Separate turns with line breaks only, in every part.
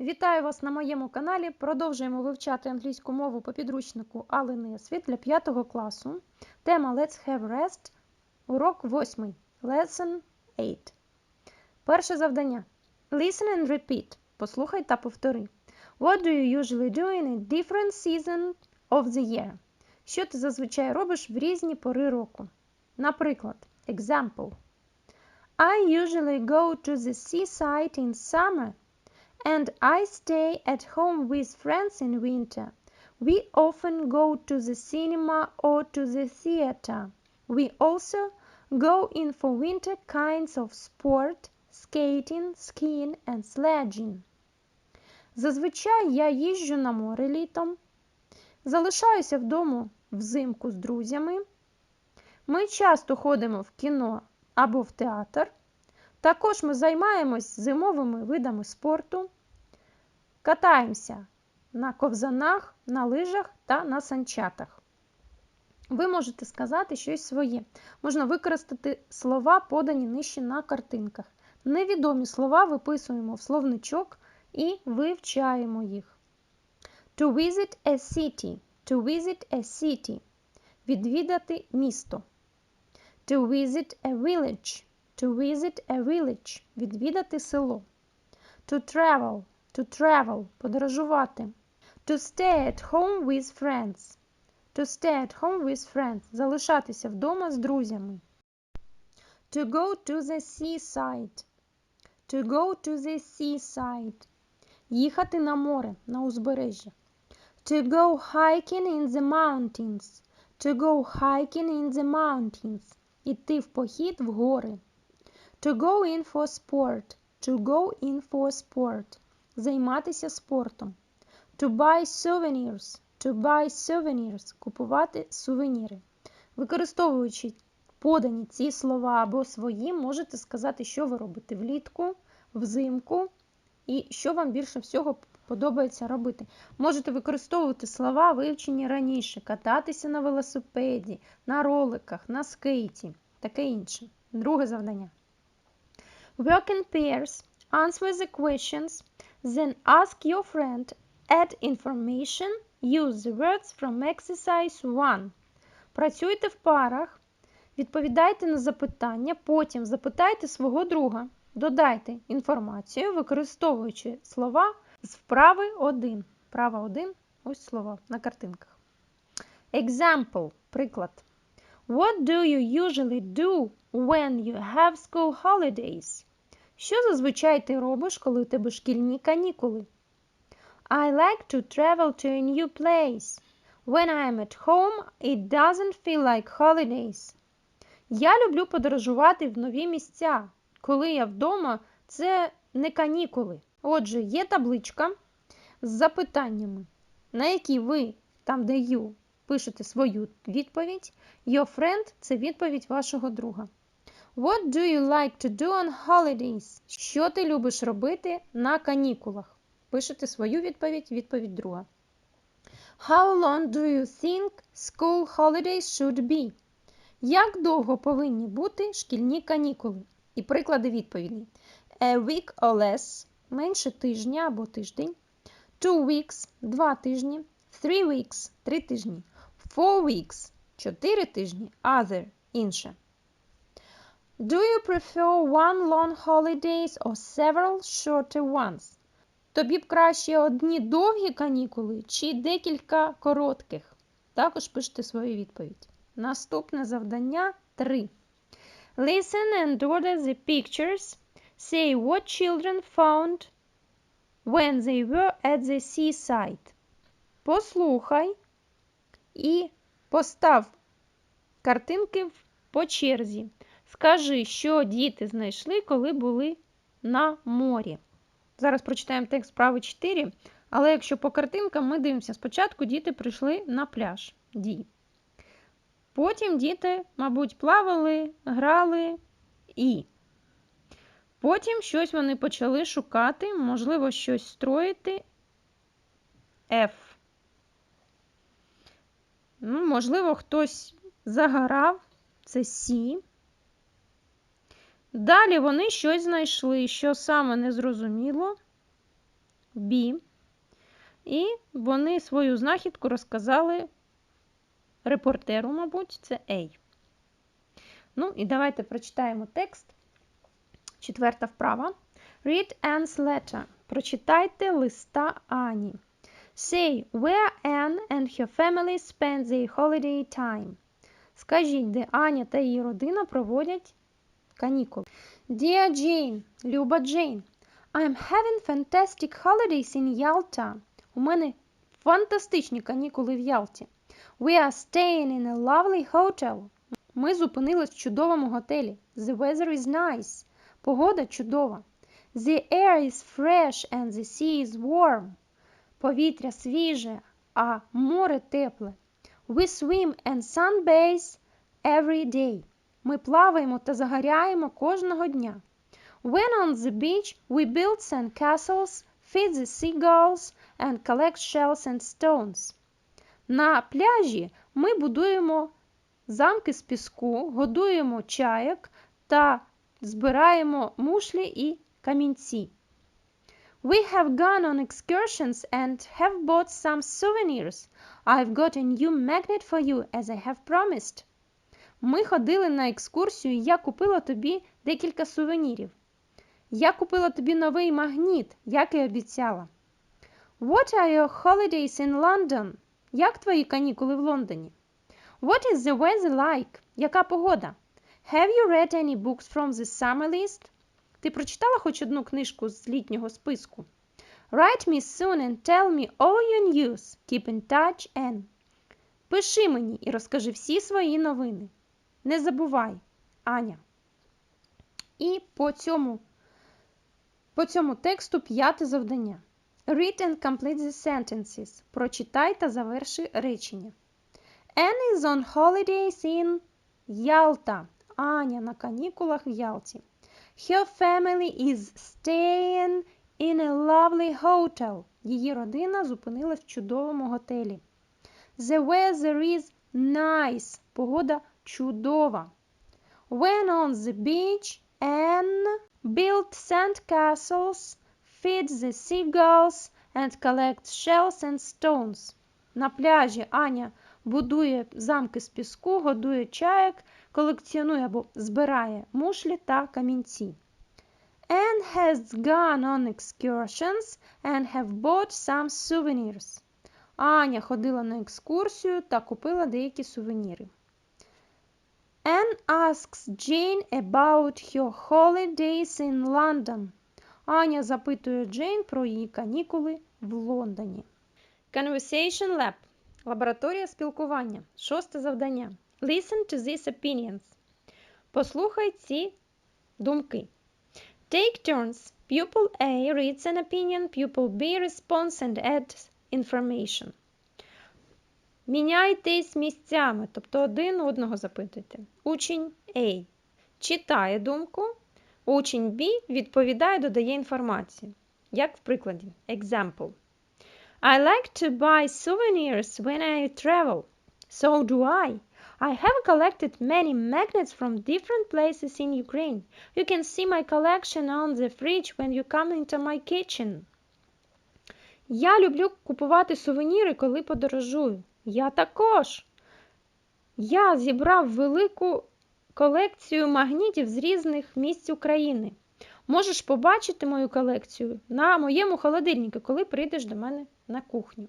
Вітаю вас на моєму каналі. Продовжуємо вивчати англійську мову по підручнику Али Несвіт для 5 класу. Тема Let's have rest. Урок 8. Lesson 8. Перше завдання. Listen and repeat. Послухай та повтори. What do you usually do in a different season of the year? Що ти зазвичай робиш в різні пори року? Наприклад, example. I usually go to the seaside in summer. And I stay at home with friends in winter. We often go to the cinema or to the theater. We also go in for winter kinds of sport, skating, skiing and sledging. Зазвичай я їжджу на море літом, залишаюся вдома взимку з друзями. Ми часто ходимо в кіно або в театр. Також ми займаємось зимовими видами спорту, катаємося на ковзанах, на лижах та на санчатах. Ви можете сказати щось своє. Можна використати слова, подані нижче на картинках. Невідомі слова виписуємо в словничок і вивчаємо їх. To visit a city. To visit a city. Відвідати місто. To visit a village. To visit a village – відвідати село. To travel – to travel – подорожувати. To stay at home with friends. To stay at home with friends – залишатися вдома з друзями. To go to the seaside. To go to the seaside – їхати на море, на узбережжя. To go hiking in the mountains. To go hiking in the mountains – іти в похід в гори. To go in for sport. To go in for sport. Займатися спортом. To buy souvenirs. To buy souvenirs. Купувати сувеніри. Використовуючи подані ці слова або свої, можете сказати, що ви робите влітку, взимку і що вам більше всього подобається робити. Можете використовувати слова, вивчені раніше, кататися на велосипеді, на роликах, на скейті, таке інше. Друге завдання. Work in pairs, answer the questions, then ask your friend, add information, use the words from exercise 1. Працюйте в парах, відповідайте на запитання, потім запитайте свого друга, додайте інформацію, використовуючи слова з вправи 1. Вправа 1, ось слова на картинках. Example, приклад. What do you usually do when you have school holidays? Що зазвичай ти робиш, коли у тебе шкільні канікули? I like to travel to a new place. When I am at home, it doesn't feel like holidays. Я люблю подорожувати в нові місця. Коли я вдома, це не канікули. Отже, є табличка з запитаннями, на які ви, там де you, пишете свою відповідь. Your friend – це відповідь вашого друга. What do you like to do on holidays? Що ти любиш робити на канікулах? Пишете свою відповідь, відповідь друга. How long do you think school holidays should be? Як довго повинні бути шкільні канікули? І приклади відповідей. A week or less – менше тижня або тиждень. Two weeks – два тижні. Three weeks – три тижні. Four weeks – чотири тижні. Other – інше. Do you prefer one long holidays or several shorter ones? Тобі б краще одні довгі канікули чи декілька коротких? Також пишете свою відповідь. Наступне завдання 3. Listen and order the pictures. Say what children found when they were at the seaside. Послухай і постав картинки по черзі. Скажи, що діти знайшли, коли були на морі. Зараз прочитаємо текст справи 4, але якщо по картинкам ми дивимося, спочатку діти прийшли на пляж. Ді. Потім діти, мабуть, плавали, грали і. Потім щось вони почали шукати, можливо, щось строїти. F. Ну, Можливо, хтось загорав. Це Сі. Далі вони щось знайшли, що саме не зрозуміло. B. І вони свою знахідку розказали репортеру, мабуть, це A. Ну, і давайте прочитаємо текст. Четверта вправа. Read Anne's letter. Прочитайте листа Ані. Say where Anne and her family spend their holiday time. Скажіть, де Аня та її родина проводять канікули. Dear Jane, Люба Джейн, I'm having fantastic holidays in Yalta. У мене фантастичні канікули в Ялті. We are staying in a lovely hotel. Ми зупинились в чудовому готелі. The weather is nice. Погода чудова. The air is fresh and the sea is warm. Повітря свіже, а море тепле. We swim and sunbathe every day. Ми плаваємо та загоряємо кожного дня. When on the beach, we build sand castles, feed the seagulls and collect shells and stones. На пляжі ми будуємо замки з піску, годуємо чаєк та збираємо мушлі і камінці. We have gone on excursions and have bought some souvenirs. I've got a new magnet for you, as I have promised. Ми ходили на екскурсію, і я купила тобі декілька сувенірів. Я купила тобі новий магніт, як і обіцяла. What are your holidays in London? Як твої канікули в Лондоні? What is the weather like? Яка погода? Have you read any books from the summer list? Ти прочитала хоч одну книжку з літнього списку? Write me soon and tell me all your news. Keep in touch and... Пиши мені і розкажи всі свої новини. Не забувай, Аня. І по цьому, по цьому тексту п'яте завдання. Read and complete the sentences. Прочитай та заверши речення. Anne is on holidays in Ялта. Аня на канікулах в Ялті. Her family is staying in a lovely hotel. Її родина зупинилась в чудовому готелі. The weather is nice. Погода чудова. When on the beach, Anne built sand castles, feed the seagulls and collect shells and stones. На пляжі Аня будує замки з піску, годує чаєк, колекціонує або збирає мушлі та камінці. Anne has gone on excursions and have bought some souvenirs. Аня ходила на екскурсію та купила деякі сувеніри. Anne asks Jane about her holidays in London. Аня запитує Джейн про її канікули в Лондоні. Conversation Lab. Лабораторія спілкування. Шосте завдання. Listen to these opinions. Послухай ці думки. Take turns. Pupil A reads an opinion, pupil B responds and adds information. Міняйтесь місцями, тобто один одного запитуйте. Учень A читає думку, учень B відповідає, додає інформацію. Як в прикладі. Example. I like to buy souvenirs when I travel. So do I. I have collected many magnets from different places in Ukraine. You can see my collection on the fridge when you come into my kitchen. Я люблю купувати сувеніри, коли подорожую. Я також. Я зібрав велику колекцію магнітів з різних місць України. Можеш побачити мою колекцію на моєму холодильнику, коли прийдеш до мене на кухню.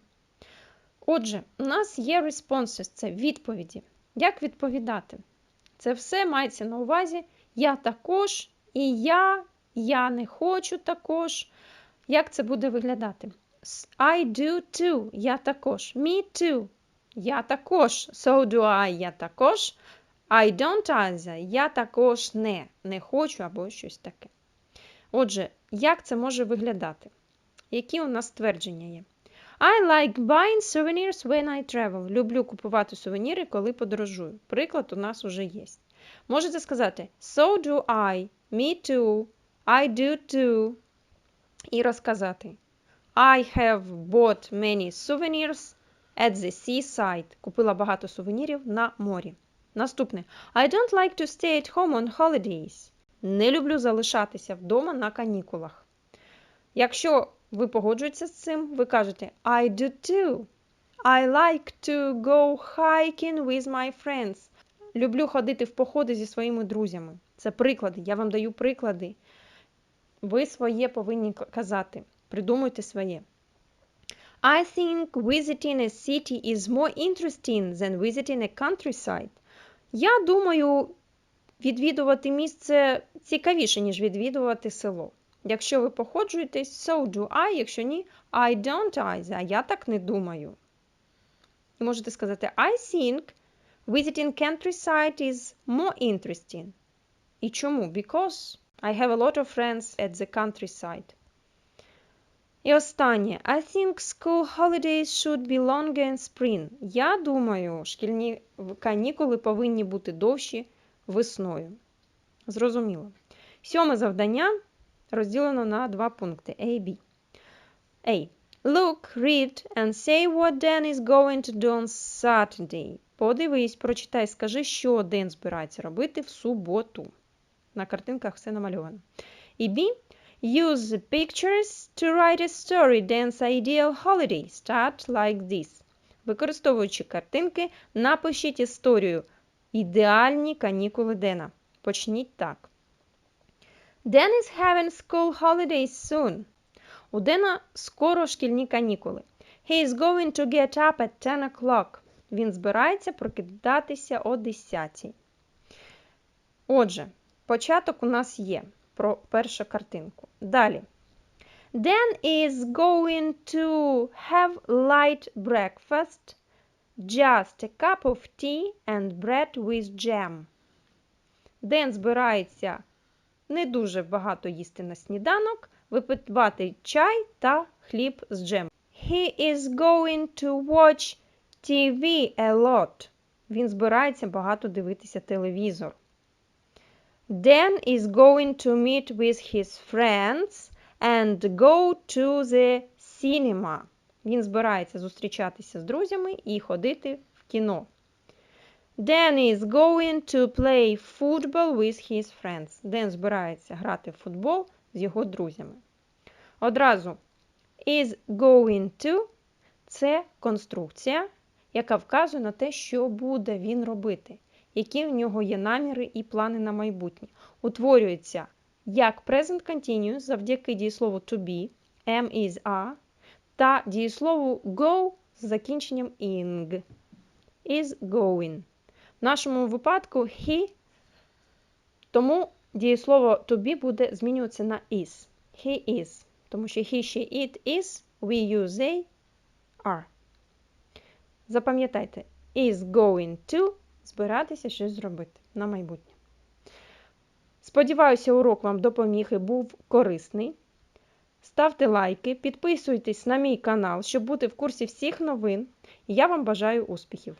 Отже, у нас є responses, це відповіді. Як відповідати? Це все мається на увазі я також, і я, я не хочу також. Як це буде виглядати? I do too, я також. Me too, я також. So do I, я також. I don't either, я також не. Не хочу або щось таке. Отже, як це може виглядати? Які у нас твердження є? I like buying souvenirs when I travel. Люблю купувати сувеніри, коли подорожую. Приклад у нас уже є. Можете сказати So do I, me too, I do too. І розказати I have bought many souvenirs at the seaside. Купила багато сувенірів на морі. Наступне. I don't like to stay at home on holidays. Не люблю залишатися вдома на канікулах. Якщо ви погоджуєтеся з цим, ви кажете I do too. I like to go hiking with my friends. Люблю ходити в походи зі своїми друзями. Це приклади. Я вам даю приклади. Ви своє повинні казати. Придумуйте своє. I think visiting a city is more interesting than visiting a countryside. Я думаю, відвідувати місце цікавіше, ніж відвідувати село. Якщо ви походжуєтесь, so do I, якщо ні, I don't either. Я так не думаю. І можете сказати I think visiting countryside is more interesting. І чому? Because I have a lot of friends at the countryside. І останнє. I think school holidays should be longer in spring. Я думаю, шкільні канікули повинні бути довші весною. Зрозуміло. Сьоме завдання розділено на два пункти A B. A. Look, read and say what Dan is going to do on Saturday. Подивись, прочитай, скажи, що Ден збирається робити в суботу. На картинках все намальовано. І B. Use pictures to write a story Dan's ideal holiday. Start like this. Використовуючи картинки, напишіть історію Ідеальні канікули Дена. Почніть так. Dan is having school holidays soon. У Дена скоро шкільні канікули. He is going to get up at 10 o'clock. Він збирається прокидатися о 10. Отже, початок у нас є про першу картинку. Далі. Dan is going to have light breakfast, just a cup of tea and bread with jam. Ден збирається не дуже багато їсти на сніданок, випивати чай та хліб з джем. He is going to watch TV a lot. Він збирається багато дивитися телевізор. Dan is going to meet with his friends and go to the cinema. Він збирається зустрічатися з друзями і ходити в кіно. Dan is going to play football with his friends. Ден збирається грати в футбол з його друзями. Одразу is going to це конструкція, яка вказує на те, що буде він робити, які в нього є наміри і плани на майбутнє. Утворюється як present continuous завдяки дієслову to be, am is are, та дієслову go з закінченням ing. Is going. В нашому випадку he, тому дієслово to be буде змінюватися на is. He is. Тому що he, she, it, is, we, you, they, are. Запам'ятайте, is going to збиратися щось зробити на майбутнє. Сподіваюся, урок вам допоміг і був корисний. Ставте лайки, підписуйтесь на мій канал, щоб бути в курсі всіх новин. Я вам бажаю успіхів!